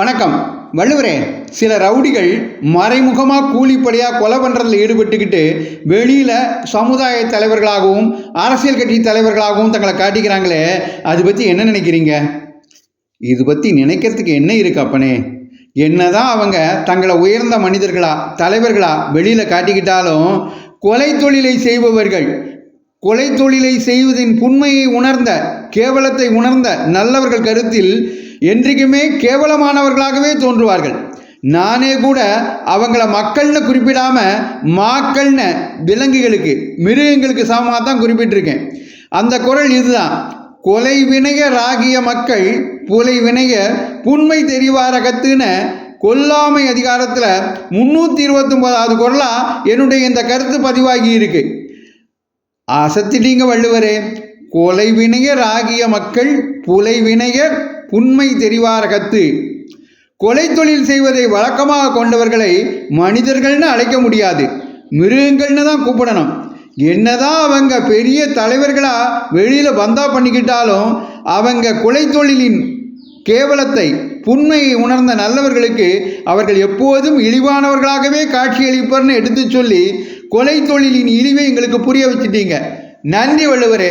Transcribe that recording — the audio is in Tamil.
வணக்கம். வள்ளுவரே சில ரவுடிகள் மறைமுகமாக கூலிப்படையாக கொலை பண்ணுறதுல ஈடுபட்டுக்கிட்டு வெளியில் சமுதாய தலைவர்களாகவும் அரசியல் கட்சி தலைவர்களாகவும் தங்களை காட்டிக்கிறாங்களே அது பற்றி என்ன நினைக்கிறீங்க? இது பற்றி நினைக்கிறதுக்கு என்ன இருக்கு அப்பனே? என்னதான் அவங்க தங்களை உயர்ந்த மனிதர்களா தலைவர்களா வெளியில் காட்டிக்கிட்டாலும் கொலை தொழிலை செய்பவர்கள் கொலை தொழிலை செய்வதின் புண்மையை உணர்ந்த கேவலத்தை உணர்ந்த நல்லவர்கள் கருத்தில் என்றைக்குமே கேவலமானவர்களாகவே தோன்றுவார்கள். நானே கூட அவங்கள மக்கள்னு குறிப்பிடாம மாக்கள்னு விலங்குகளுக்கு மிருகங்களுக்கு சமமாக தான் குறிப்பிட்டிருக்கேன். அந்த குரல் இதுதான். கொலை வினையர் ஆகிய மக்கள் புலை வினையர் புண்மை தெரிவாரகத்துன்னு கொல்லாமை அதிகாரத்தில் முந்நூற்றி இருபத்தொம்போதாவது குரலாக என்னுடைய இந்த கருத்து பதிவாகி இருக்கு. அசத்திட்டீங்க வள்ளுவரே. கொலை வினையர் ஆகிய மக்கள் புலை வினையர் புண்மை தெரிவாரகத்து கொலை தொழில் செய்வதை வழக்கமாக கொண்டவர்களை மனிதர்கள்னு அழைக்க முடியாது. மிருகங்கள்னு தான் கூப்பிடணும். என்னதான் அவங்க பெரிய தலைவர்களாக வெளியில் பந்தா பண்ணிக்கிட்டாலும் அவங்க கொலை தொழிலின் கேவலத்தை புண்மையை உணர்ந்த நல்லவர்களுக்கு அவர்கள் எப்போதும் இழிவானவர்களாகவே காட்சியளிப்பர்னு எடுத்து சொல்லி கொலை தொழிலின் இழிவை எங்களுக்கு புரிய வச்சுட்டீங்க. நன்றி வள்ளுவரே.